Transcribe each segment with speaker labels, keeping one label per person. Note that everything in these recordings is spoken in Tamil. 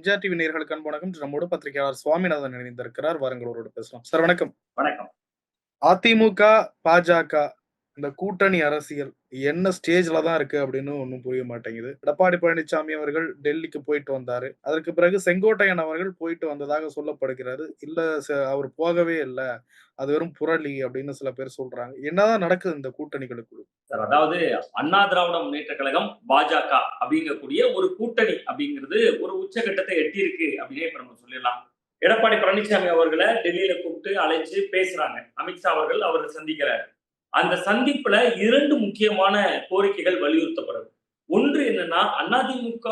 Speaker 1: எம்ஜிஆர் டிவி நேயர்களுக்கு அன்பு வணக்கம். நம்மோடு பத்திரிகையாளர் சுவாமிநாதன் இணைந்திருக்கிறார். வாருங்கள் அவரோடு பேசலாம். சார் வணக்கம்.
Speaker 2: வணக்கம்.
Speaker 1: அதிமுக பாஜக இந்த கூட்டணி அரசியல் என்ன ஸ்டேஜ்ல தான் இருக்கு அப்படின்னு ஒன்றும் புரிய மாட்டேங்குது. எடப்பாடி பழனிசாமி அவர்கள் டெல்லிக்கு போயிட்டு வந்தாரு. அதற்கு பிறகு செங்கோட்டையன் அவர்கள் போயிட்டு வந்ததாக சொல்லப்படுகிறது. இல்ல ச- அவர் போகவே இல்லை. அது வெறும் புரளி அப்படின்னு சில பேர் சொல்றாங்க. என்னதான் நடக்குது இந்த கூட்டணிகளுக்கு?
Speaker 2: சார் அதாவது அண்ணா திராவிட முன்னேற்ற கழகம் பாஜக அப்படிங்கக்கூடிய ஒரு கூட்டணி அப்படிங்கிறது ஒரு உச்சகட்டத்தை எட்டியிருக்கு அப்படின்னே இப்ப நம்ம சொல்லிடலாம். எடப்பாடி பழனிசாமி அவர்களை டெல்லியில கூப்பிட்டு அழைச்சு பேசுறாங்க. அமித்ஷா அவர்கள் அவரை சந்திக்கிறார். அந்த சந்திப்புல இரண்டு முக்கியமான கோரிக்கைகள் வலியுறுத்தப்படுது. ஒன்று என்னன்னா அதிமுக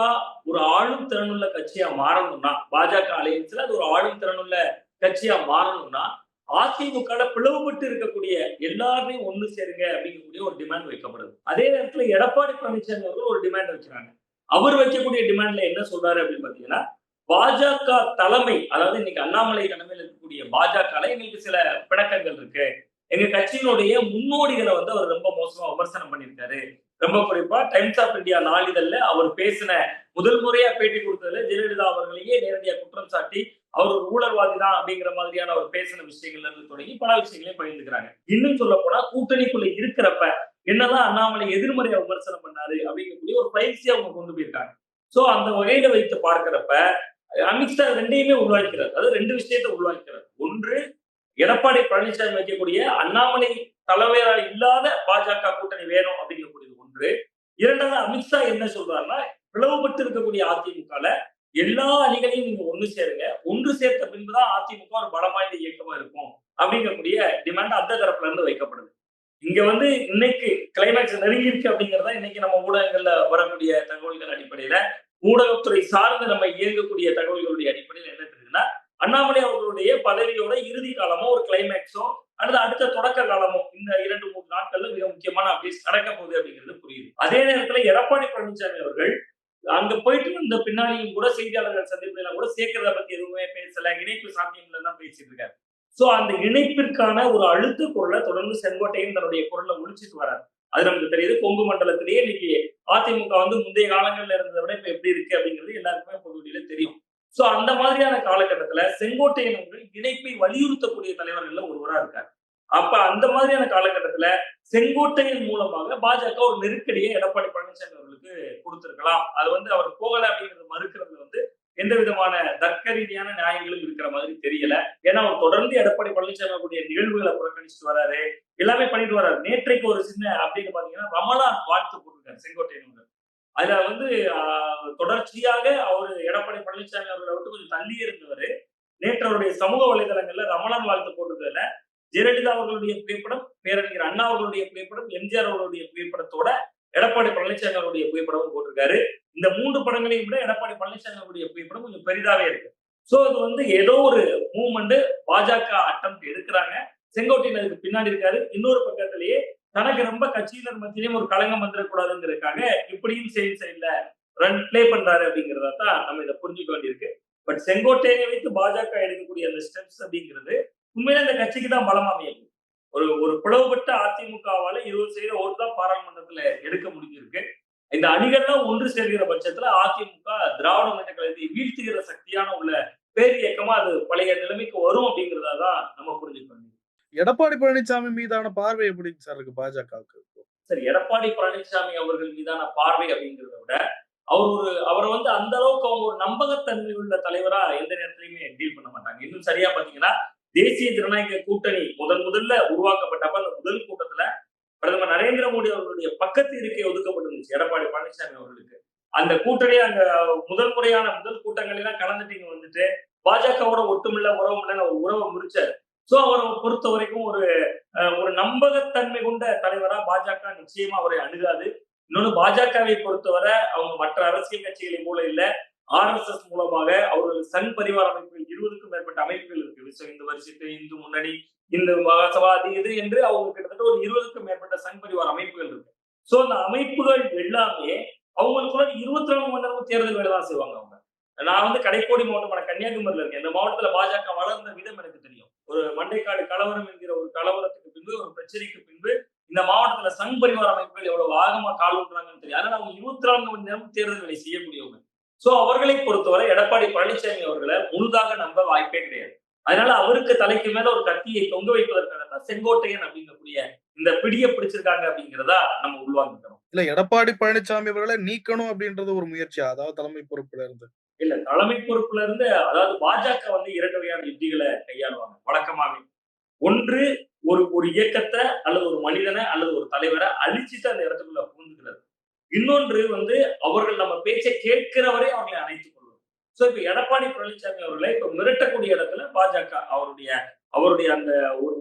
Speaker 2: ஒரு ஆளும் திறனுள்ள கட்சியா மாறணும்னா பாஜக அலையன்ஸ்ல அது ஒரு ஆளும் திறனுள்ள கட்சியா மாறணும்னா அதிமுக பிளவுபட்டு இருக்கக்கூடிய எல்லாரையும் ஒண்ணு சேருங்க அப்படிங்கக்கூடிய ஒரு டிமாண்ட் வைக்கப்படுது. அதே நேரத்துல எடப்பாடி பழனிசாமி அவர்கள் ஒரு டிமாண்ட் வச்சுறாங்க அவர் வைக்கக்கூடிய டிமாண்ட்ல என்ன சொல்றாரு அப்படின்னு பாத்தீங்கன்னா பாஜக தலைமை அதாவது இன்னைக்கு அண்ணாமலை தலைமையில் இருக்கக்கூடிய பாஜக எங்களுக்கு சில பிணக்கங்கள் இருக்கு. எங்க கட்சியினுடைய முன்னோடிகளை வந்து அவர் ரொம்ப மோசமா விமர்சனம் பண்ணியிருக்காரு. ரொம்ப குறிப்பா டைம்ஸ் ஆஃப் இந்தியா நாளிதழ்ல அவர் பேசின முதல் முறையா பேட்டி கொடுத்ததுல ஜெயலலிதா அவர்களையே நேரடியா குற்றம் சாட்டி அவர் ஒரு ஊழல்வாதி தான் அப்படிங்கிற மாதிரியான அவர் பேசின விஷயங்கள்ல இருந்து தொடங்கி பல விஷயங்களையும் பகிர்ந்துக்கிறாங்க. இன்னும் சொல்ல போனா கூட்டணிக்குள்ள இருக்கிறப்ப என்னதான் அண்ணாமலை எதிர்மறையா விமர்சனம் பண்ணாரு அப்படிங்கக்கூடிய ஒரு பயிற்சியை அவங்க கொண்டு போயிருக்காங்க. சோ அந்த வகையில வைத்து பார்க்கிறப்ப அமித்ஷா ரெண்டையுமே உருவாக்கிறார் அதாவது ரெண்டு விஷயத்தை உருவாக்கிறார் ஒன்று எடப்பாடி பழனிசாமி வைக்கக்கூடிய அண்ணாமலை தலைவரால் இல்லாத பாஜக கூட்டணி வேணும் அப்படிங்கக்கூடியது ஒன்று. இரண்டாவது அமித்ஷா என்ன சொல்றாருன்னா பிளவுபட்டு இருக்கக்கூடிய அதிமுகல எல்லா அணிகளையும் நீங்க ஒண்ணு சேருங்க. ஒன்று சேர்த்த பின்புதான் அதிமுக ஒரு பலமாய்ந்த இயக்கமா இருக்கும் அப்படிங்கக்கூடிய டிமாண்ட் அந்த தரப்புல இருந்து வைக்கப்படுது. இங்க வந்து இன்னைக்கு கிளைமேக்ஸ் நெருங்கி இருக்கு அப்படிங்கறத இன்னைக்கு நம்ம ஊடகங்கள்ல வரக்கூடிய தகவல்கள் அடிப்படையில ஊடகத்துறை சார்ந்து நம்ம இயங்கக்கூடிய தகவல்களுடைய அடிப்படையில் என்ன தெரியுதுன்னா அண்ணாமலை அவர்களுடைய பதவியோட இறுதி காலமோ ஒரு கிளைமேக்ஸோ அல்லது அடுத்த தொடக்க காலமோ இந்த இரண்டு மூணு நாட்கள்ல மிக முக்கியமான அப்டேட்ஸ் நடக்க போகுது அப்படிங்கிறது புரியுது. அதே நேரத்துல எடப்பாடி பழனிசாமி அவர்கள் அங்க போயிட்டு வந்த பின்னாடியும் கூட செய்தியாளர்கள் சந்திப்புல கூட சேர்க்கிறத பத்தி எதுவுமே பேசல இணைப்பு சாத்தியம்ல தான் பேசிட்டு இருக்காரு. சோ அந்த இணைப்பிற்கான ஒரு அழுத்த குரலை தொடர்ந்து செங்கோட்டையும் தன்னுடைய குரலை ஒழிச்சிட்டு வராரு. அது நமக்கு தெரியுது கொங்கு மண்டலத்திலேயே இன்னைக்கு அதிமுக வந்து முந்தைய காலங்கள்ல இருந்ததை விட இப்ப எப்படி இருக்கு அப்படிங்கிறது எல்லாருக்குமே பொதுவெளியில தெரியும். சோ அந்த மாதிரியான காலகட்டத்துல செங்கோட்டையன் அவர்கள் இணைப்பை வலியுறுத்தக்கூடிய தலைவர்கள்ல ஒருவரா இருக்கார். அப்ப அந்த மாதிரியான காலகட்டத்துல செங்கோட்டையின் மூலமாக பாஜக ஒரு நெருக்கடியை எடப்பாடி பழனிசாமி அவர்களுக்கு கொடுத்திருக்கலாம். அது வந்து அவர் போகல அப்படிங்கிறது மறுக்கிறதுல வந்து எந்த விதமான தர்க்க ரீதியான நியாயங்களும் இருக்கிற மாதிரி தெரியல. ஏன்னா அவர் தொடர்ந்து எடப்பாடி பழனிசாமி அவருடைய நிகழ்வுகளை புறக்கணிச்சுட்டு வராரு. எல்லாமே பண்ணிட்டு வராரு. நேற்றைக்கு ஒரு சின்ன அப்படின்னு பாத்தீங்கன்னா ரமலான் வாழ்த்து போட்டிருக்காரு செங்கோட்டையன் அவர்கள் அதுல வந்து தொடர்ச்சியாக அவர் எடப்பாடி பழனிசாமி அவர்களை விட்டு கொஞ்சம் தள்ளி இருந்தவர். நேற்று அவருடைய சமூக வலைதளங்கள்ல ரமணன் வாழ்த்து போட்டதுல ஜெயலலிதா அவர்களுடைய புகைப்படம் பேரறிஞர் அண்ணா அவர்களுடைய புகைப்படம் எம்ஜிஆர் அவர்களுடைய புகைப்படத்தோட எடப்பாடி பழனிசாமி அவருடைய புகைப்படமும் போட்டிருக்காரு. இந்த மூன்று படங்களையும் விட எடப்பாடி பழனிசாமி அவருடைய புகைப்படம் கொஞ்சம் பெரிதாவே இருக்கு. சோ இது வந்து ஏதோ ஒரு மூவ்மெண்ட் பாஜக அட்டம் எடுக்கிறாங்க. செங்கோட்டையன் அதுக்கு பின்னாடி இருக்காரு. இன்னொரு பக்கத்திலேயே தனக்கு ரொம்ப கட்சியினர் மத்தியிலையும் ஒரு களங்கம் வந்துடக்கூடாதுங்கிறதுக்காக இப்படியும் செயல் சைட்ல ரன் பிளே பண்றாரு அப்படிங்கிறதா தான் நம்ம இதை புரிஞ்சுக்க வேண்டியிருக்கு. பட் செங்கோட்டையை வைத்து பாஜக எடுக்கக்கூடிய அந்த ஸ்டெப்ஸ் அப்படிங்கிறது உண்மையில அந்த கட்சிக்கு தான் பலமா அமையும். ஒரு ஒரு பிளவுபட்ட அதிமுகவால இருபது சதவீத ஓட்டு தான் பாராளுமன்றத்துல எடுக்க முடிஞ்சிருக்கு. இந்த அணிகள்லாம் ஒன்று சேர்கிற பட்சத்துல அதிமுக திராவிட முன்னேற்ற கழகத்தை வீழ்த்துகிற சக்தியான உள்ள பேர் இயக்கமா அது பழைய நிலைமைக்கு வரும் அப்படிங்கிறதா தான் நம்ம புரிஞ்சுக்க வேண்டியது
Speaker 1: எடப்பாடி பழனிசாமி மீதான பார்வை எப்படி சார் இருக்கு பாஜகவுக்கு?
Speaker 2: சரி எடப்பாடி பழனிசாமி அவர்கள் மீதான பார்வை அப்படிங்கிறத விட அவர் ஒரு அவரை வந்து அந்த அளவுக்கு அவங்க ஒரு நம்பகத்தன்மை உள்ள தலைவரா எந்த நேரத்திலயுமே டீல் பண்ண மாட்டாங்க. இன்னும் சரியா பாத்தீங்கன்னா தேசிய ஜனநாயக கூட்டணி முதன் முதல்ல உருவாக்கப்பட்டப்ப அந்த முதல் கூட்டத்துல பிரதமர் நரேந்திர மோடி அவர்களுடைய பக்கத்து இருக்கை ஒதுக்கப்பட்டிருந்துச்சு எடப்பாடி பழனிசாமி அவர்களுக்கு. அந்த கூட்டணி அங்க முதல் முறையான முதல் கூட்டங்கள் எல்லாம் கலந்துட்டீங்க வந்துட்டு பாஜகவோட ஒட்டுமில்ல உறவும் இல்லைன்னு ஒரு உறவை முறிச்சாரு. சோ அவரை பொறுத்த வரைக்கும் ஒரு அஹ், ஒரு நம்பகத்தன்மை கொண்ட தலைவரா பாஜக நிச்சயமா அவரை அணுகாது. இன்னொன்னு பாஜகவை பொறுத்தவரை அவங்க மற்ற அரசியல் கட்சிகளை போல இல்ல ஆர்எஸ்எஸ் மூலமாக அவர்கள் சன் பரிவார அமைப்புகள் இருபதுக்கும் மேற்பட்ட அமைப்புகள் இருக்கு. விஸ்வ இந்து வரிசைத்து இந்து முன்னணி இந்து மகாசவாதி இது என்று அவங்க கிட்டத்தட்ட ஒரு இருபதுக்கும் மேற்பட்ட சன் பரிவார அமைப்புகள் இருக்கு. சோ அந்த அமைப்புகள் எல்லாமே அவங்களுக்குள்ள இருபத்தி நாலு மணி நேரமும் தேர்தல் வேலை தான் செய்வாங்க அவங்க. நான் வந்து கடைக்கோடி மாவட்டமான கன்னியாகுமரியில இருக்கேன். இந்த மாவட்டத்தில் பாஜக வளர்ந்த விதம் எனக்கு தெரியும். ஒரு மண்டைக்காடு கலவரம் என்கிற ஒரு கலவரத்துக்கு பின்பு ஒரு பிரச்சனைக்கு பின்பு இந்த மாவட்டத்துல சங் பரிவார அமைப்புகள் எவ்வளவு ஆகமா கால் ஊட்டுறாங்கன்னு தெரியும். அதனால அவங்க இருபத்தி நான்கு மணி நேரம் தேர்தல் வேலை செய்யக்கூடியவங்க சோ அவர்களை பொறுத்தவரை எடப்பாடி பழனிசாமி அவர்களை முழுதாக நம்ப வாய்ப்பே கிடையாது. அதனால அவருக்கு தலைக்கு மேல ஒரு கத்தியை தொங்க வைப்பதற்காக தான் செங்கோட்டையன் அப்படிங்கக்கூடிய இந்த பிடிய பிடிச்சிருக்காங்க அப்படிங்கிறதா நம்ம உள்வாங்கிக்கணும்
Speaker 1: இல்ல எடப்பாடி பழனிசாமி அவர்களை நீக்கணும் அப்படின்றது ஒரு முயற்சியா? அதாவது தலைமை பொறுப்புல இருந்து.
Speaker 2: இல்ல தலைமை பொறுப்புல இருந்து அதாவது பாஜக வந்து இரண்டு வகையான யுத்திகளை கையாளுவாங்க. வழக்கமாவே. ஒன்று ஒரு ஒரு இயக்கத்தை அல்லது ஒரு மனிதனை அல்லது ஒரு தலைவரை அழிச்சிட்டு அந்த இடத்துக்குள்ள புகுந்துக்கிறது. இன்னொன்று வந்து அவர்கள் நம்ம பேச்சை கேட்கிறவரை அவர்களை அணைத்துக் கொள்வது. சோ இப்ப எடப்பாடி பழனிசாமி அவர்களை இப்ப மிரட்டக்கூடிய இடத்துல பாஜக அவருடைய அவருடைய அந்த ஒரு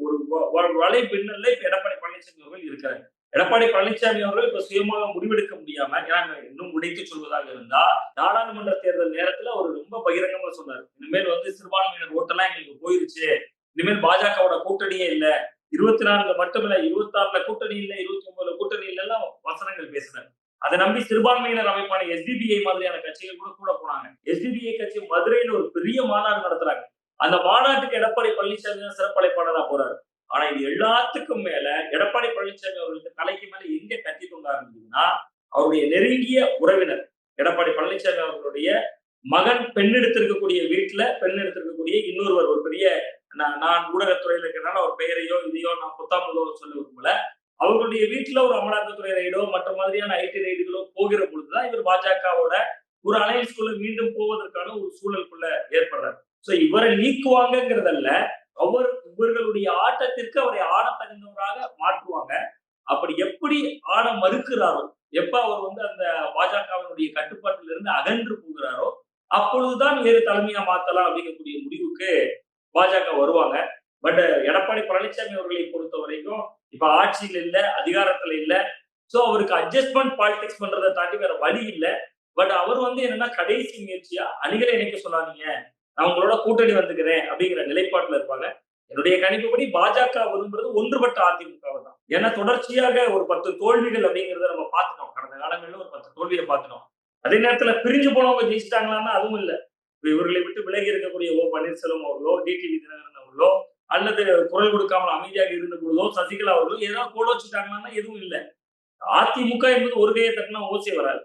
Speaker 2: ஒரு வலை பின்னல்ல இப்ப எடப்பாடி பழனிசாமி அவர்கள் இருக்கிறாங்க எடப்பாடி பழனிசாமி அவர்கள் இப்ப சுயமாக முடிவெடுக்க முடியாம ஏன்னா இன்னும் உடைத்து சொல்வதாக இருந்தா நாடாளுமன்ற தேர்தல் நேரத்துல அவர் ரொம்ப பகிரங்கமா சொன்னார். இனிமேல் வந்து சிறுபான்மையினர் ஓட்டெல்லாம் எங்களுக்கு போயிருச்சு. இனிமேல் பாஜகவோட கூட்டணியே இல்ல. இருபத்தி நாலுல மட்டுமில்ல இருபத்தி ஆறுல கூட்டணி இல்ல இருபத்தி ஒன்பதுல கூட்டணி இல்ல வசனங்கள் பேசினார். அதை நம்பி சிறுபான்மையினர் அமைப்பான எஸ்டிபிஐ மாதிரியான கட்சிகள் கூட கூட போனாங்க. எஸ்டிபிஐ கட்சி மதுரையில ஒரு பெரிய மாநாடு நடத்துறாங்க. அந்த மாநாட்டுக்கு எடப்பாடி பழனிசாமி தான் சிறப்பழைப்பாளரா போறாரு. ஆனா இது எல்லாத்துக்கும் மேல எடப்பாடி பழனிசாமி அவர்களுக்கு தலைக்கு மேல எங்க கட்டி தொங்க ஆரம்பிச்சதுன்னா அவருடைய நெருங்கிய உறவினர் எடப்பாடி பழனிசாமி அவர்களுடைய மகன் பெண் எடுத்திருக்கக்கூடிய வீட்டுல பெண் எடுத்திருக்கக்கூடிய இன்னொருவர் ஒரு பெரிய நான் ஊடகத்துறையில இருக்கிறனால அவர் பெயரையோ இதையோ நான் புத்தாமுதோ சொல்ல விரும்பல. அவர்களுடைய வீட்டுல ஒரு அமலாக்கத்துறை ரைடோ மற்ற மாதிரியான ஐடி ரைடுகளோ போகிற பொழுதுதான் இவர் பாஜகவோட ஒரு அலையன்ஸ்குள்ள மீண்டும் போவதற்கான ஒரு சூழலுக்குள்ள ஏற்படுறாரு. சோ இவரை நீக்குவாங்கங்கிறதல்ல அவர் இவர்களுடைய ஆட்டத்திற்கு அவரை ஆட தகுந்தவராக மாற்றுவாங்க. அப்படி எப்படி ஆட மறுக்கிறாரோ எப்ப அவர் வந்து அந்த பாஜகவினுடைய கட்டுப்பாட்டில் இருந்து அகன்று போகிறாரோ அப்பொழுதுதான் வேறு தலைமையா மாத்தலாம் அப்படிங்கக்கூடிய முடிவுக்கு பாஜக வருவாங்க. பட் எடப்பாடி பழனிசாமி அவர்களை பொறுத்த வரைக்கும் இப்ப ஆட்சியில் இல்ல அதிகாரத்துல இல்ல. சோ அவருக்கு அட்ஜஸ்ட்மெண்ட் பாலிடிக்ஸ் பண்றதை தாண்டி வேற வழி இல்லை. பட் அவர் வந்து என்னன்னா கடைசி முயற்சியா? அணிகளை இணைக்க சொல்லாதீங்க. நான் உங்களோட கூட்டணி வந்துக்கிறேன் அப்படிங்கிற நிலைப்பாட்டில் இருப்பாங்க. என்னுடைய கணிப்புப்படி பாஜக விரும்புறது ஒன்றுபட்ட அதிமுகவை தான். ஏன்னா தொடர்ச்சியாக ஒரு பத்து தோல்விகள் அப்படிங்கிறத நம்ம பார்த்துட்டோம். கடந்த காலங்களில் ஒரு பத்து தோல்வியை பார்த்துட்டோம். அதே நேரத்துல பிரிஞ்சு போனவங்க ஜெயிச்சிட்டாங்களான்னா அதுவும் இல்ல. இவர்களை விட்டு விலகி இருக்கக்கூடிய ஓ பன்னீர்செல்வம் அவர்களோ டிடிவி தினகரன் அவர்களோ அல்லது குரல் கொடுக்காமல் அமைதியாக இருந்த பொழுதோ சசிகலா அவர்களோ ஏதாவது கோல வச்சுட்டாங்களான்னா எதுவும் இல்லை. அதிமுக என்பது ஒரு கையை தட்டினா ஓசை வராது.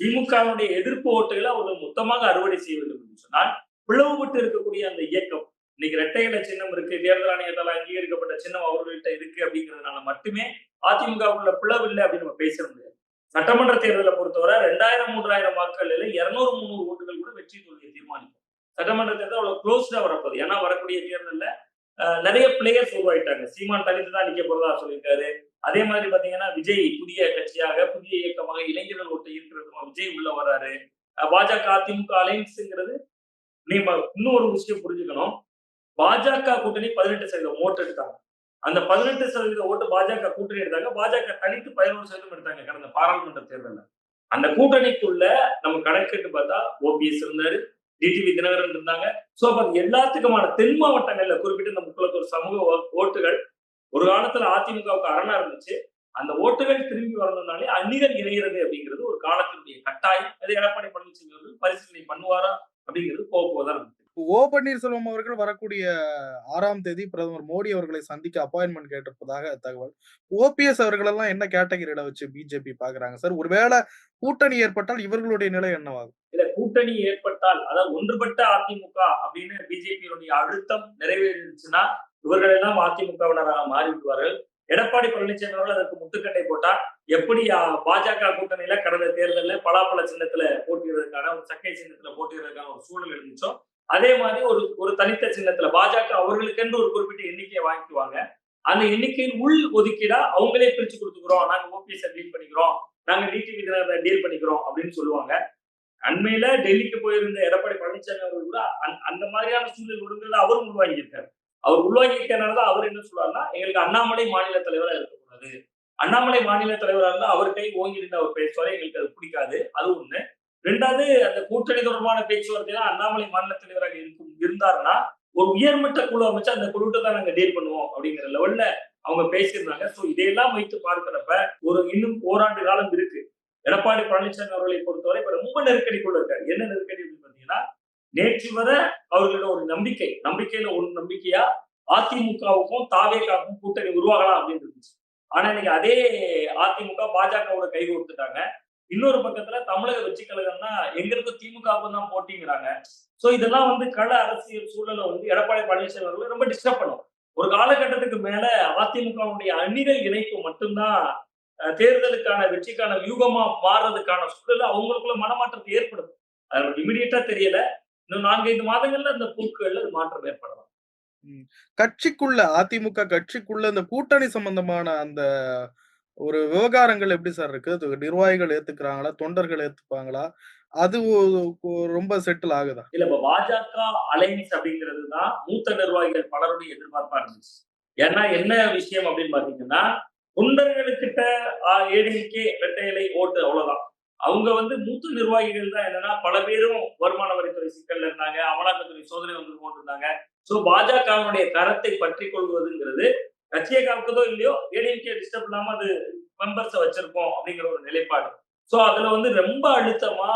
Speaker 2: திமுகவுடைய எதிர்ப்பு ஓட்டுகளை அவர்கள் மொத்தமாக அறுவடை செய்ய வேண்டும் என்று சொன்னால் பிளவுபட்டு இருக்கக்கூடிய அந்த இயக்கம். இன்னைக்கு இரட்டை சின்னம் இருக்கு. தேர்தல் ஆணையத்தால் அங்கீகரிக்கப்பட்ட சின்னம் அவர்கள்ட்ட இருக்கு அப்படிங்கிறதுனால மட்டுமே அதிமுக உள்ள பிளவு இல்லை அப்படின்னு நம்ம பேச முடியாது. சட்டமன்ற தேர்தலை பொறுத்தவரை ரெண்டாயிரம் மூன்றாயிரம் வாக்குகளில் இருநூறு முந்நூறு ஓட்டுகள் கூட வெற்றி தோல்வியை தீர்மானிக்கும். சட்டமன்ற தேர்தல் அவ்வளவு க்ளோஸ்டா வரப்போகுது. ஏன்னா வரக்கூடிய தேர்தலில் நிறைய பிளேயர்ஸ் உருவாயிட்டாங்க. சீமான் தலித்து தான் நிக்க போறதா சொல்லியிருக்காரு. அதே மாதிரி பாத்தீங்கன்னா விஜய் புதிய கட்சியாக புதிய இயக்கமாக இளைஞர்கள் ஓட்டு இருக்கிறது விஜய் உள்ள வர்றாரு பாஜக அதிமுக அலைன்ஸுங்கிறது நீங்க இன்னும் ஒரு விஷயம் புரிஞ்சுக்கணும். பாஜக கூட்டணி பதினெட்டு சதவீதம் ஓட்டு எடுத்தாங்க. அந்த பதினெட்டு சதவீத ஓட்டு பாஜக கூட்டணி எடுத்தாங்க. பாஜக தனித்து பதினோரு சதவீதம் எடுத்தாங்க கடந்த பாராளுமன்ற தேர்தலில். அந்த கூட்டணிக்குள்ள நம்ம கணக்கிட்டு பார்த்தா ஓபிஎஸ் இருந்தாரு டிடிவி தினகரன் இருந்தாங்க. சோ அப்ப அது எல்லாத்துக்குமான தென் மாவட்டங்கள்ல குறிப்பிட்டு இந்த முப்பத்தொரு சமூக ஓட்டுகள் ஒரு காலத்துல அதிமுகவுக்கு அரணா இருந்துச்சு. அந்த ஓட்டுகள் திரும்பி வரணும்னாலே அந்நிகள் இணைகிறது அப்படிங்கிறது ஒரு காலத்தினுடைய கட்டாயம். அது எடப்பாடி பழனிசாமி அவர்கள் பரிசீலனை பண்ணுவாரா? அப்படிங்கிறது போக போதான் இருக்கு
Speaker 1: ஓ பன்னீர்செல்வம் அவர்கள் வரக்கூடிய ஆறாம் தேதி பிரதமர் மோடி அவர்களை சந்திக்க அப்பாயின்மெண்ட் கேட்டிருப்பதாக தகவல். ஓபிஎஸ் அவர்கள் எல்லாம் என்ன கேட்டகரியில வச்சு பிஜேபி பாக்குறாங்க சார் ஒருவேளை கூட்டணி ஏற்பட்டால் இவர்களுடைய நிலை என்னவாகும்?
Speaker 2: இல்ல கூட்டணி ஏற்பட்டால் அதாவது ஒன்றுபட்ட அதிமுக அப்படின்னு பிஜேபியினுடைய அழுத்தம் நிறைவேறிடுச்சுன்னா இவர்கள் எல்லாம் அதிமுகவினராக மாறிவிடுவார்கள். எடப்பாடி பழனிசாமி அவர்கள் அதற்கு முட்டுக்கட்டை போட்டா எப்படி பாஜக கூட்டணியில கடந்த தேர்தலில் பலாப்பழ சின்னத்துல போட்டியிடுறதுக்கான ஒரு சக்கை சின்னத்துல போட்டியிடுறதுக்கான ஒரு சூழல் இருந்துச்சோ அதே மாதிரி ஒரு ஒரு தனித்த சின்னத்துல பாஜக அவர்களுக்கென்று ஒரு குறிப்பிட்ட எண்ணிக்கையை வாங்கிக்குவாங்க. அந்த எண்ணிக்கையின் உள் ஒதுக்கீடா அவங்களே பிரிச்சு கொடுத்துக்கிறோம். நாங்க ஓபிஎஸ் டீல் பண்ணிக்கிறோம். நாங்க டிடிவி டீல் பண்ணிக்கிறோம் அப்படின்னு சொல்லுவாங்க. அண்மையில டெல்லிக்கு போயிருந்த எடப்பாடி பழனிசாமி அவர்கள் கூட அந்த- மாதிரியான சூழல் ஒழுங்குல அவரும் உருவாங்கியிருக்காரு அவர் உருவாக்கியிருக்கனால தான் அவர் என்ன சொல்றாருன்னா எங்களுக்கு அண்ணாமலை மாநில தலைவராக இருக்கக்கூடாது. அண்ணாமலை மாநில தலைவராக இருந்தால் அவர் கை ஓங்கி நின்று அவர் பேசுவாரு எங்களுக்கு அது பிடிக்காது. அது ஒண்ணு. ரெண்டாவது அந்த கூட்டணி தொடர்பான பேச்சுவார்த்தையில அண்ணாமலை மாநில தலைவராக இருக்கும் இருந்தாருன்னா ஒரு உயர்மட்ட குழு அமைச்சு அந்த குழுட்ட தான் நாங்க டீல் பண்ணுவோம் அப்படிங்கிற லெவல்ல அவங்க பேசியிருந்தாங்க. ஸோ இதையெல்லாம் வைத்து பார்க்கிறப்ப ஒரு இன்னும் ஓராண்டு காலம் இருக்கு. எடப்பாடி பழனிசாமி அவர்களை பொறுத்தவரை இப்ப ரொம்ப நெருக்கடிக்குள்ள இருக்காரு. என்ன நெருக்கடி அப்படின்னு பாத்தீங்கன்னா நேற்று வர அவர்களோட ஒரு நம்பிக்கை நம்பிக்கையில ஒரு நம்பிக்கையா அதிமுகவுக்கும் தாவேகாவுக்கும் கூட்டணி உருவாகலாம் அப்படின்னு இருந்துச்சு. ஆனா இன்னைக்கு அதே அதிமுக பாஜகவோட கை கொடுத்துட்டாங்க. இன்னொரு பக்கத்துல தமிழக வெற்றி கழகம்னா எங்க இருக்க திமுகவுக்கும் தான் போட்டிங்கிறாங்க. சோ இதெல்லாம் வந்து கள அரசியல் சூழலை வந்து எடப்பாடி பழனிசாமி அவர்கள் ரொம்ப டிஸ்டர்ப் பண்ணும். ஒரு காலகட்டத்துக்கு மேல அதிமுகவுடைய அணிகள் இணைப்பு மட்டும்தான் தேர்தலுக்கான வெற்றிக்கான வியூகமா மாறுறதுக்கான சூழல் அவங்களுக்குள்ள மனமாற்றத்தை ஏற்படும் அது இமிடியட்டா தெரியல. இன்னும் நான்கைந்து மாதங்கள்ல அந்த போக்குகள்ல மாற்றம் ஏற்படலாம்.
Speaker 1: கட்சிக்குள்ள அதிமுக கட்சிக்குள்ள இந்த கூட்டணி சம்பந்தமான அந்த ஒரு விவகாரங்கள் எப்படி சார் இருக்கு நிர்வாகிகள் ஏத்துக்கிறாங்களா? தொண்டர்கள் ஏத்துப்பாங்களா? அது ரொம்ப செட்டில் ஆகுதா?
Speaker 2: இல்ல இப்ப பாஜக அலைன்ஸ் அப்படிங்கிறது தான் மூத்த நிர்வாகிகள் பலருடைய எதிர்பார்ப்பா இருந்துச்சு. ஏன்னா என்ன விஷயம் அப்படின்னு பாத்தீங்கன்னா தொண்டர்களுக்கிட்ட ஏடிஎம்கே இரட்டை இலை ஓட்டு அவ்வளவுதான். அவங்க வந்து மூத்த நிர்வாகிகள் தான் என்னன்னா பல பேரும் வருமான வரித்துறை சிக்கல்ல இருந்தாங்க அமலாக்கத்துறை சோதனை வந்து போட்டிருந்தாங்க. சோ பாஜகவினுடைய தரத்தை பற்றி கொள்வதுங்கிறது கட்சியை காக்குதோ இல்லையோ ஏடிஎம்கே டிஸ்டர்ப் இல்லாம அது மெம்பர்ஸை வச்சிருக்கோம் அப்படிங்கிற ஒரு நிலைப்பாடு. சோ அதுல வந்து ரொம்ப அழுத்தமா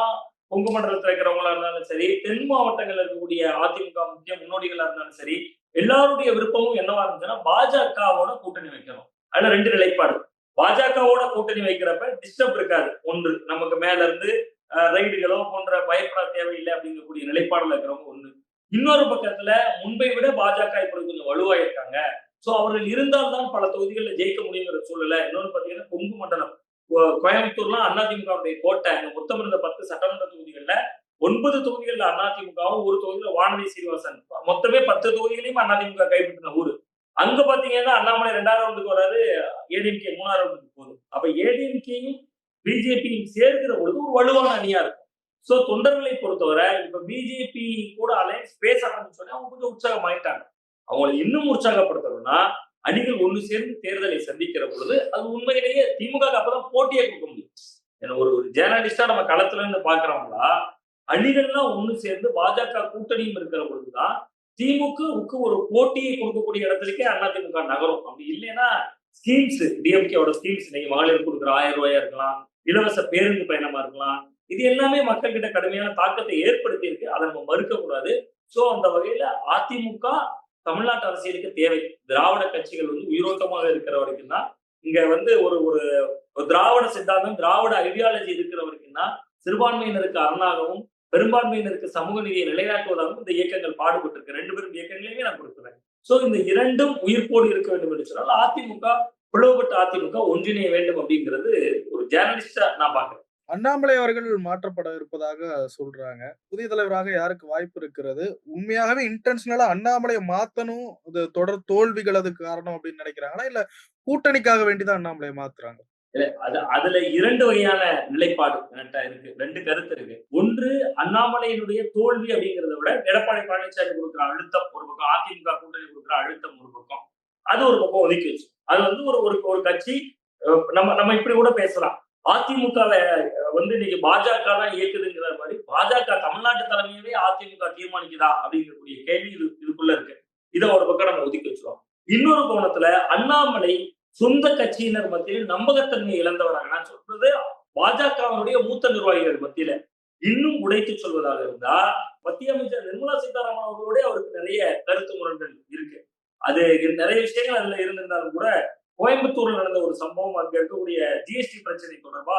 Speaker 2: கொங்கு மண்டலத்தில் இருக்கிறவங்களா இருந்தாலும் சரி தென் மாவட்டங்கள்ல இருக்கக்கூடிய அதிமுக முக்கிய முன்னோடிகளா இருந்தாலும் சரி எல்லாருடைய விருப்பமும் என்னவா இருந்துச்சுன்னா பாஜகவோட கூட்டணி வைக்கணும். அதுல ரெண்டு நிலைப்பாடு. பாஜகவோட கூட்டணி வைக்கிறப்ப டிஸ்டர்ப் இருக்காது. ஒன்று நமக்கு மேல இருந்து ரைடுகளோ போன்ற பயப்பட தேவையில்லை அப்படிங்கக்கூடிய நிலைப்பாடுல இருக்கிறவங்க ஒண்ணு. இன்னொரு பக்கத்துல முன்பை விட பாஜக இப்படி கொஞ்சம் வலுவாயிருக்காங்க சோ அவர்கள் இருந்தால்தான் பல தொகுதிகளில் ஜெயிக்க முடியுங்கிற சூழல்ல இன்னொன்று பாத்தீங்கன்னா கொங்கு மண்டலம். கோ- கோயம்புத்தூர்லாம் அதிமுகவுடைய கோட்டை அங்க மொத்தம் இருந்த பத்து சட்டமன்ற தொகுதிகளில் ஒன்பது தொகுதிகளில் அதிமுகவும் ஒரு தொகுதியில வானதி சீனிவாசன். மொத்தமே பத்து தொகுதிகளையும் அதிமுக கைப்பற்றின ஊர். அங்க பாத்தீங்கன்னா அண்ணாமலை ரெண்டாவது ரவுண்டுக்கு வராது ஏடிஎம்கே மூணாவது ரவுண்டுக்கு போகுது. அப்ப ஏடிஎம்கேயும் பிஜேபியும் சேர்க்கிற பொழுது ஒரு வலுவான அணியா இருக்கும். சோ தொண்டர்களை பொறுத்தவரை இப்ப பிஜேபி கூட அலைன்ஸ் பேச ஆரம்பிச்சோடனே அவங்க கொஞ்சம் உற்சாகம் ஆயிட்டாங்க அவங்களை இன்னும் உற்சாகப்படுத்தணும்னா அணிகள் ஒண்ணு சேர்ந்து தேர்தலை சந்திக்கிற பொழுது அது உண்மையிலேயே திமுக அப்பதான் போட்டியே கொடுக்க முடியும். ஏன்னா ஒரு ஒரு ஜேர்னலிஸ்டா நம்ம களத்துல இருந்து பாக்குறோம்னா அணிகள்லாம் ஒண்ணு சேர்ந்து பாஜக கூட்டணியும் இருக்கிற பொழுதுதான் திமுகவுக்கு ஒரு போட்டியை கொடுக்கக்கூடிய இடத்துலக்கே அதிமுக நகரும். அப்படி இல்லைன்னா ஸ்கீம்ஸ் டிஎம்கேவோட ஸ்கீம்ஸ் நீங்க மகளிர் கொடுக்குற ஆயிரம் ரூபாயா இருக்கலாம் இலவச பேருந்து பயணமா இருக்கலாம் இது எல்லாமே மக்கள் கிட்ட கடுமையான தாக்கத்தை ஏற்படுத்தி இருக்கு அதை நம்ம மறுக்க கூடாது சோ அந்த வகையில அதிமுக தமிழ்நாட்டு அரசியலுக்கு தேவை. திராவிட கட்சிகள் வந்து உயிரோட்டமாக இருக்கிற வரைக்கும் தான் இங்க வந்து ஒரு ஒரு ஒரு திராவிட சித்தாந்தம் திராவிட ஐடியாலஜி இருக்கிற வரைக்கும் தான் சிறுபான்மையினருக்கு அரணாகவும் பெரும்பான்மையினருக்கு சமூக நீதியை நிலைநாட்டுவதாகவும் இந்த இயக்கங்கள் பாடுபட்டு இருக்கு ரெண்டு பேரும் இயக்கங்களையுமே நான் கொடுக்குறேன் சோ இந்த இரண்டும் உயிர்ப்போடு இருக்க வேண்டும் என்று சொன்னால் அதிமுக பிளவுபட்ட அதிமுக ஒன்றிணைய வேண்டும் அப்படிங்கிறது ஒரு ஜேர்னலிஸ்டா நான் பாக்குறேன்
Speaker 1: அண்ணாமலை அவர்கள் மாற்றப்பட இருப்பதாக சொல்றாங்க. புதிய தலைவராக யாருக்கு வாய்ப்பு இருக்கிறது? உண்மையாகவே இன்டென்ஷனலா அண்ணாமலையை மாத்தணும் இந்த தொடர் தோல்விகள் அதுக்கு காரணம் அப்படின்னு நினைக்கிறாங்களா? இல்ல கூட்டணிக்காக வேண்டிதான் அண்ணாமலையை மாத்துறாங்க?
Speaker 2: அது அதுல இரண்டு வகையான நிலைப்பாடு என்கிட்ட இருக்கு. ரெண்டு கருத்து இருக்கு. ஒன்று அண்ணாமலையினுடைய தோல்வி அப்படிங்கிறத விட எடப்பாடி பழனிசாமி கொடுக்குற அழுத்தம் ஒரு பக்கம் அதிமுக கூட்டணி கொடுக்குற அழுத்தம் ஒரு பக்கம். அது ஒரு பக்கம் ஒதுக்கி வச்சு. அது வந்து ஒரு ஒரு ஒரு கட்சி அஹ், நம்ம நம்ம இப்படி கூட பேசலாம். அதிமுகவை வந்து இன்னைக்கு பாஜக தான் இயக்குதுங்கிற மாதிரி பாஜக தமிழ்நாட்டு தலைமையவே அதிமுக தீர்மானிக்குதா அப்படிங்கக்கூடிய கேள்வி இது இதுக்குள்ள இருக்கு. இதை ஒரு பக்கம் நம்ம ஒதுக்கி வச்சிருவோம். இன்னொரு கோணத்துல அண்ணாமலை சொந்த கட்சியினர் மத்தியில் நம்பகத்தன்மை இழந்தவராக நான் சொல்றது பாஜகவினுடைய மூத்த நிர்வாகிகள் மத்தியில. இன்னும் உடைத்து சொல்வதாக இருந்தா மத்திய அமைச்சர் நிர்மலா சீதாராமன் அவர்களோட அவருக்கு நிறைய கருத்து முரண்கள் இருக்கு. அது நிறைய விஷயங்கள் அதுல இருந்திருந்தாலும் கூட கோயம்புத்தூர்ல நடந்த ஒரு சம்பவம் அங்க இருக்கக்கூடிய ஜிஎஸ்டி பிரச்சனை தொடர்பா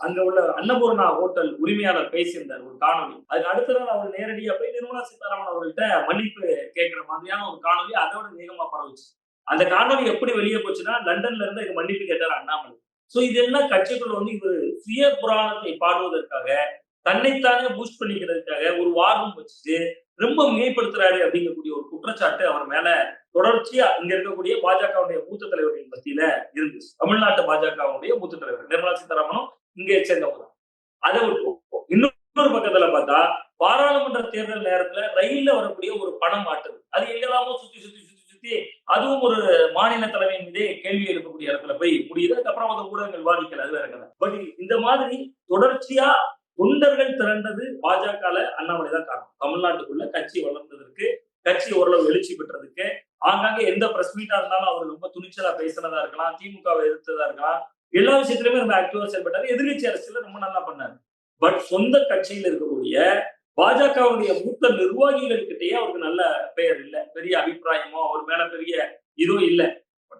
Speaker 2: அங்க உள்ள அன்னபூர்ணா ஹோட்டல் உரிமையாளர் பேசியிருந்தார் ஒரு காணொலி அதுக்கு அடுத்த நாள் அவர் நேரடியா போய் நிர்மலா சீதாராமன் அவர்கள்ட்ட மன்னிப்பு கேட்கிற மாதிரியான ஒரு காணொலி அதோட வேகமா பரவுச்சு. அந்த காணொலி எப்படி வெளியே போச்சுன்னா லண்டன்ல இருந்து இதுக்கு மன்னிப்பு கேட்டார் அண்ணாமலை. சோ இதெல்லாம் கட்சிக்குள்ள வந்து இவர் சுய புராணத்தை பாடுவதற்காக தன்னைத்தானே பூஸ்ட் பண்ணிக்கிறதுக்காக ஒரு வாரம் வச்சுட்டு ரொம்ப மிகைப்படுத்துறாரு அப்படிங்கக்கூடிய ஒரு குற்றச்சாட்டு அவர் மேல தொடர்ச்சியா இங்க இருக்கக்கூடிய பாஜகவுடைய மூத்த தலைவர்களின் மத்தியில இருந்துச்சு. தமிழ்நாட்டு பாஜகவுடைய மூத்த தலைவர் நிர்மலா சீதாராமனும் இங்கே சேர்ந்தவங்க அதை விட்டு இன்னொரு பக்கத்துல பார்த்தா பாராளுமன்ற தேர்தல் நேரத்துல ரயில்ல வரக்கூடிய ஒரு பணம் மாட்டுது. அது எங்கெல்லாமோ சுத்தி சுத்தி சுத்தி அதுவும் ஒரு மாநில தலைமை மீதே கேள்வி எழுப்பக்கூடிய இடத்துல போய் முடியுது. அதுக்கப்புறம் அந்த ஊடகங்கள் வாதிக்கல அது வேற கதை. பட் இந்த மாதிரி தொடர்ச்சியா தொண்டர்கள் திரண்டது பாஜகல அண்ணாமலை தான் காரணம். தமிழ்நாட்டுக்குள்ள கட்சி வளர்ந்ததற்கு கட்சி ஓரளவு எழுச்சி பெற்றதுக்கு ஆங்காங்கே எந்த பிரஸ் மீட்டா இருந்தாலும் அவர் ரொம்ப துணிச்சலா பேசினதா இருக்கலாம் திமுகவை எதிர்த்ததா இருக்கலாம் எல்லா விஷயத்திலுமே ரொம்ப ஆக்டிவா செயல்பட்டாரு. எதிர்கட்சி அரசியல ரொம்ப நல்லா பண்ணாரு. பட் சொந்த கட்சியில் இருக்கக்கூடிய பாஜகவுடைய மூத்த நிர்வாகிகள் கிட்டேயே அவருக்கு நல்ல பெயர் இல்லை. பெரிய அபிப்பிராயமோ அவர் மேல பெரிய இதுவும் இல்லை.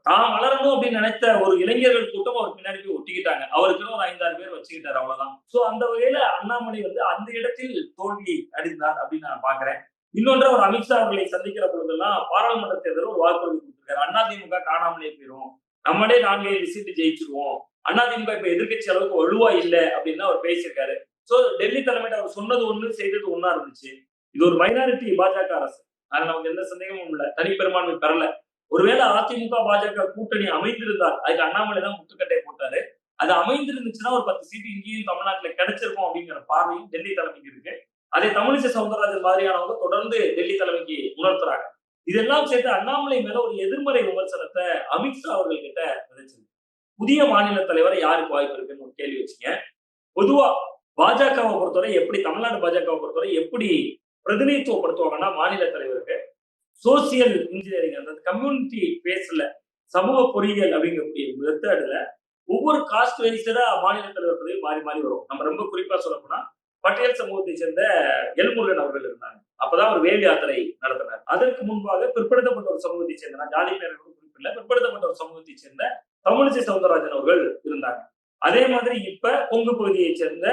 Speaker 2: தான் வளரணும் அப்படின்னு நினைத்த ஒரு இளைஞர்கள் கூட்டம் அவர் பின்னாடி போய் ஒட்டிக்கிட்டாங்க. அவருக்குன்னு ஒரு ஐந்தாறு பேர் வச்சுக்கிட்டாரு அவ்வளவுதான். சோ அந்த வகையில அண்ணாமலை வந்து அந்த இடத்தில் தோல்வி அடைந்தார் அப்படின்னு நான் பாக்குறேன் இன்னொன்று அவர் அமித்ஷா அவர்களை சந்திக்கிற பொழுதெல்லாம் பாராளுமன்ற தேர்தலில் ஒரு வாக்குறுதி கொடுத்திருக்காரு. அதிமுக காணாமலே போயிடும் நம்மளே நாங்களே சீட்டு ஜெயிச்சிருவோம். அதிமுக இப்ப எதிர்க்கட்சி அளவுக்கு வலுவா இல்லை அப்படின்னு அவர் பேசியிருக்காரு. சோ டெல்லி தலைமையில அவர் சொன்னது ஒண்ணு செய்தது ஒண்ணா இருந்துச்சு. இது ஒரு மைனாரிட்டி பாஜக அரசு. அதுல நமக்கு எந்த சந்தேகமும் இல்ல. தனிப்பெரும்பான்மை பெறல. ஒருவேளை அதிமுக பாஜக கூட்டணி அமைந்திருந்தால் அதுக்கு அண்ணாமலை தான் முட்டுக்கட்டை போட்டாரு. அது அமைந்திருந்துச்சுன்னா ஒரு பத்து சீட்டு இங்கேயும் தமிழ்நாட்டுல கிடைச்சிருக்கும் அப்படிங்கிற பார்வையும் டெல்லி தலைமைக்கு இருக்கு. அதே தமிழிசை சவுந்தரராஜன் மாதிரியானவங்க தொடர்ந்து டெல்லி தலைமைக்கு உணர்த்துறாங்க. இதெல்லாம் சேர்த்து அண்ணாமலை மேல ஒரு எதிர்மறை விமர்சனத்தை அமித்ஷா அவர்கள் கிட்ட விதைச்சிருக்கு. புதிய மாநில தலைவரை யாருக்கு வாய்ப்பு இருக்குன்னு ஒரு கேள்வி வச்சுங்க. பொதுவா பாஜகவை பொறுத்தவரை எப்படி தமிழ்நாடு பாஜகவை பொறுத்தவரை எப்படி பிரதிநிதித்துவப்படுத்துவாங்கன்னா மாநில தலைவருக்கு சோசியல் இன்ஜினியரிங் அந்த கம்யூனிட்டி பேஸ்ல சமூக பொறியியல் அப்படிங்கக்கூடிய மெத்தட்ல ஒவ்வொரு காஸ்ட் வைஸ்டா மாநில தலைவர் பதவி மாறி மாறி வரும். நம்ம ரொம்ப குறிப்பா சொல்ல போனா பட்டியல் சமூகத்தை சேர்ந்த எல்முருகன் அவர்கள் இருந்தாங்க அப்பதான் அவர் வேல் யாத்திரை நடத்தினார். அதற்கு முன்பாக பிற்படுத்தப்பட்ட ஒரு சமூகத்தை சேர்ந்த நான் ஜாதி பேர் குறிப்பிடல பிற்படுத்தப்பட்ட ஒரு சமூகத்தை சேர்ந்த தமிழிசை சவுந்தரராஜன் அவர்கள் இருந்தாங்க. அதே மாதிரி இப்ப கொங்கு பகுதியை சேர்ந்த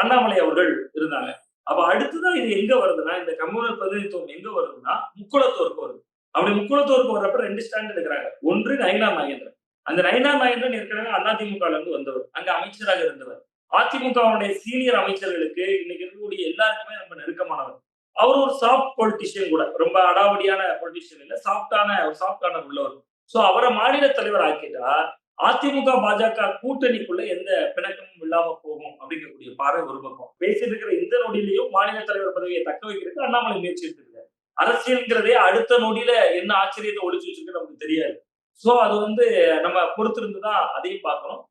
Speaker 2: அண்ணாமலை அவர்கள் இருந்தாங்க. அப்ப அடுத்துதான் இது எங்க வருதுன்னா இந்த கம்யூனல் பிரதிநிதித்துவம் எங்க வருதுன்னா முக்குளத்தோருக்கு வருது. அப்படி முக்குளத்தோருக்கு வர்றப்ப ரெண்டு ஸ்டாண்ட் எடுக்கிறாங்க. ஒன்று நயனா நாகேந்திரன் அந்த நயனா நாகேந்திரன் ஏற்கனவே அதிமுக இருந்து வந்தவர். அங்க அமைச்சராக இருந்தவர். அதிமுகவுடைய சீனியர் அமைச்சர்களுக்கு இன்னைக்கு இருக்கக்கூடிய எல்லாருக்குமே ரொம்ப நெருக்கமானவர். அவர் ஒரு சாஃப்ட் பொலிட்டிஷியன் கூட. ரொம்ப அடாவடியான பொலிட்டிஷியன் இல்ல சாஃப்டான ஒரு சாஃப்டான உள்ளவர். சோ அவரை மாநில தலைவர் ஆக்கிட்டா அதிமுக பாஜக கூட்டணிக்குள்ள எந்த பிணக்கமும் இல்லாம போகும் அப்படிங்கக்கூடிய பார்வை ஒரு பக்கம். பேசிட்டு இருக்கிற இந்த நொடியிலையும் மாநில தலைவர் பதவியை தக்க வைக்கிறதுக்கு அண்ணாமலை முயற்சி எடுத்திருக்காரு. அரசியல்ங்கிறதே அடுத்த நொடியில என்ன ஆச்சரியத்தை ஒளிச்சு வச்சிருக்கு நமக்கு தெரியாது. சோ அது வந்து நம்ம பொறுத்திருந்து தான் அதையும் பார்க்கணும்.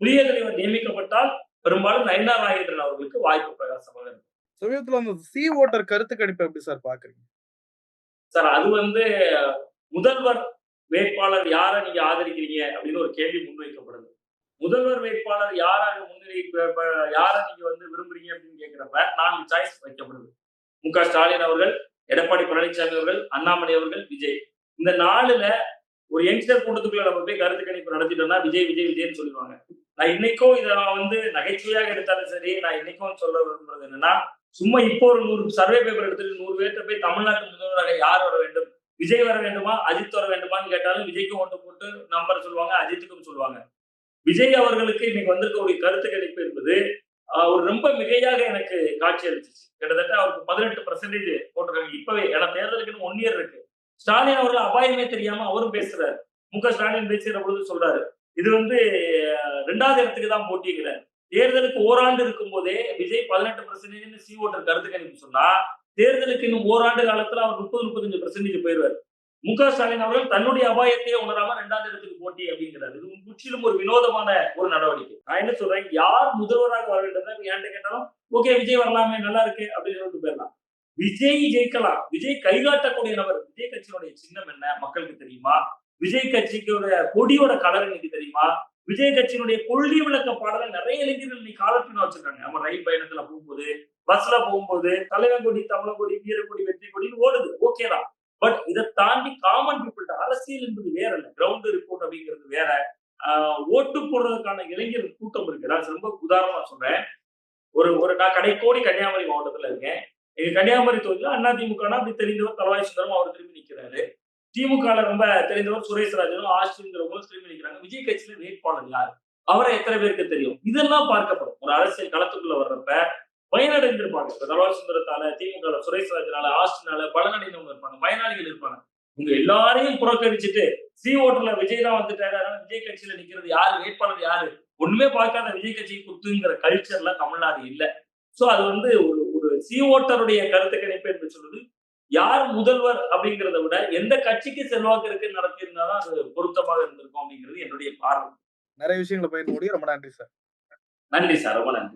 Speaker 2: புதிய தலைவர் நியமிக்கப்பட்டால் பெரும்பாலும் நயனா நாகேந்திரன் அவர்களுக்கு வாய்ப்பு பிரகாசமாக இருக்கும்.
Speaker 1: சமீபத்துல அந்த சி ஓட்டர் கருத்து கணிப்பு எப்படி சார் பாக்குறீங்க?
Speaker 2: சார் அது வந்து முதல்வர் வேட்பாளர் யாரை நீங்க ஆதரிக்கிறீங்க அப்படின்னு ஒரு கேள்வி முன்வைக்கப்படுது. முதல்வர் வேட்பாளர் யாராக முன்னிலை யாரை நீங்க வந்து விரும்புறீங்க அப்படின்னு கேட்கிறப்ப நான்கு சாய்ஸ் வைக்கப்படுது. மு க ஸ்டாலின் அவர்கள் எடப்பாடி பழனிசாமி அவர்கள் அண்ணாமலை அவர்கள் விஜய். இந்த நாலுல ஒரு யங்ஸ்டர் கூட்டத்துக்குள்ள நம்ம போய் கருத்து கணிப்பு நடத்திட்டோம்னா விஜய் விஜய் விஜய்னு சொல்லுவாங்க. நான் இன்னைக்கும் இதை நான் வந்து நகைச்சுவையாக எடுத்தாலும் சரி நான் இன்னைக்கும் சொல்ல விரும்புறது என்னன்னா சும்மா இப்போ ஒரு நூறு சர்வே பேப்பர் எடுத்துட்டு நூறு பேர்கிட்ட போய் தமிழ்நாட்டு முதல்வராக யார் வர வேண்டும்? விஜய் வர வேண்டுமா? அஜித் வர வேண்டுமான்னு கேட்டாலும் விஜய்க்கும் ஓட்டு போட்டு நம்பர் சொல்லுவாங்க அஜித்துக்கும் சொல்லுவாங்க. விஜய் அவர்களுக்கு இன்னைக்கு வந்திருக்கக்கூடிய கருத்து கணிப்பு என்பது அவர் ஒரு ரொம்ப மிகையாக எனக்கு காட்சி அளிச்சிச்சு. கிட்டத்தட்ட அவருக்கு பதினெட்டு பர்சன்டேஜ் போட்டிருக்காங்க இப்பவே ஏன்னா தேர்தலுக்கு ஒன் இயர் இருக்கு. ஸ்டாலின் அவர்கள் அபாயமே தெரியாம அவரும் பேசுறாரு. மு க ஸ்டாலின் பேசுகிற பொழுது சொல்றாரு. இது வந்து ரெண்டாவது இடத்துக்கு தான் போட்டிங்கிறார் தேர்தலுக்கு ஓராண்டு இருக்கும் போதே விஜய் பதினெட்டு பர்சன்டேஜ் சி ஓட்டர் கருத்து கணிப்பு சொன்னா தேர்தலுக்கு இன்னும் ஓராண்டு காலத்துல அவர் முப்பது முப்பத்தஞ்சு பர்சன்டேஜ் போயிடுவார் மு க ஸ்டாலின் அவர்கள் தன்னுடைய அபாயத்தையே உணராம ரெண்டாவது இடத்துக்கு போட்டி அப்படிங்கிறார். இது முற்றிலும் ஒரு வினோதமான ஒரு நடவடிக்கை. நான் என்ன சொல்றேன்? யார் முதல்வராக வர வேண்டும் ஏன்ட்டு கேட்டாலும் ஓகே விஜய் வரலாமே நல்லா இருக்கு அப்படின்னு சொல்லிட்டு போயிடலாம். விஜய் ஜெயிக்கலாம். விஜய் கைகாட்டக்கூடிய நபர். விஜய் கட்சியினுடைய சின்னம் என்ன? மக்களுக்கு தெரியுமா? விஜய் கட்சியோட கொடியோட கலர் இன்னைக்கு தெரியுமா? விஜய் கட்சியினுடைய கொள்கை விளக்க பாடலை நிறைய இளைஞர்கள் இன்னைக்கு காலப்பினா வச்சிருக்காங்க. நம்ம ரயில் பயணத்துல போகும்போது பஸ்ல போகும்போது தலைவன் கொடி கொடி வீரக்கொடி வெற்றி கொடின்னு ஓடுது. ஓகே தான். பட் இதை தாண்டி காமன் பீப்புள்கிட்ட அரசியல் என்பது வேற இல்ல. கிரவுண்ட் ரிப்போர்ட் அப்படிங்கிறது வேற. ஓட்டு போடுறதுக்கான இளைஞர் கூட்டம் இருக்கு. நான் ரொம்ப உதாரணமா சொல்றேன். ஒரு ஒரு நான் கடைக்கோடி கன்னியாகுமரி மாவட்டத்துல இருக்கேன். எங்க கன்னியாகுமரி தொகுதியில் அதிமுகனா அப்படி தெரிந்தவர் தலவாய் சுந்தரம் அவர் திரும்பி நிக்கிறாரு. திமுக ரொம்ப தெரிந்தவர் சுரேஷ் ராஜனும் ஆஷ்டிங்கிறவங்களும் திரும்பி நிக்கிறாங்க. விஜய் கட்சியில வேட்பாளர் யார்? அவரை எத்தனை பேருக்கு தெரியும்? இதெல்லாம் பார்க்கப்படும். ஒரு அரசியல் களத்துக்குள்ள வர்றப்ப பயனடைந்திருப்பாங்க. இப்ப தலவாய் சுந்தரத்தால திமுக சுரேஷ் ராஜனால ஆஸ்டினால பலனடைந்தவங்க இருப்பாங்க. பயனாளிகள் இருப்பாங்க. உங்க எல்லாரையும் புறக்கணிச்சுட்டு சி ஓட்டர்ல விஜய் தான் வந்துட்டாரு. அதனால விஜய் கட்சியில நிக்கிறது யாரு? வேட்பாளர் யாரு? ஒண்ணுமே பார்க்காத விஜய் கட்சி குத்துங்கிற கல்ச்சர்லாம் தமிழ்நாடு இல்லை. சோ அது வந்து ஒரு ஒரு சி ஓட்டருடைய கருத்து கணிப்பு என்று சொல்றது யார் முதல்வர் அப்படிங்கிறத விட எந்த கட்சிக்கு செல்வாக்கு இருக்கு நடத்தியிருந்தாதான் அது பொருத்தமாக இருந்திருக்கும் அப்படிங்கிறது என்னுடைய பார்வை.
Speaker 1: நிறைய விஷயங்களை பயிர் முடியும் ரொம்ப நன்றி சார்.
Speaker 2: நன்றி சார். ரொம்ப நன்றி.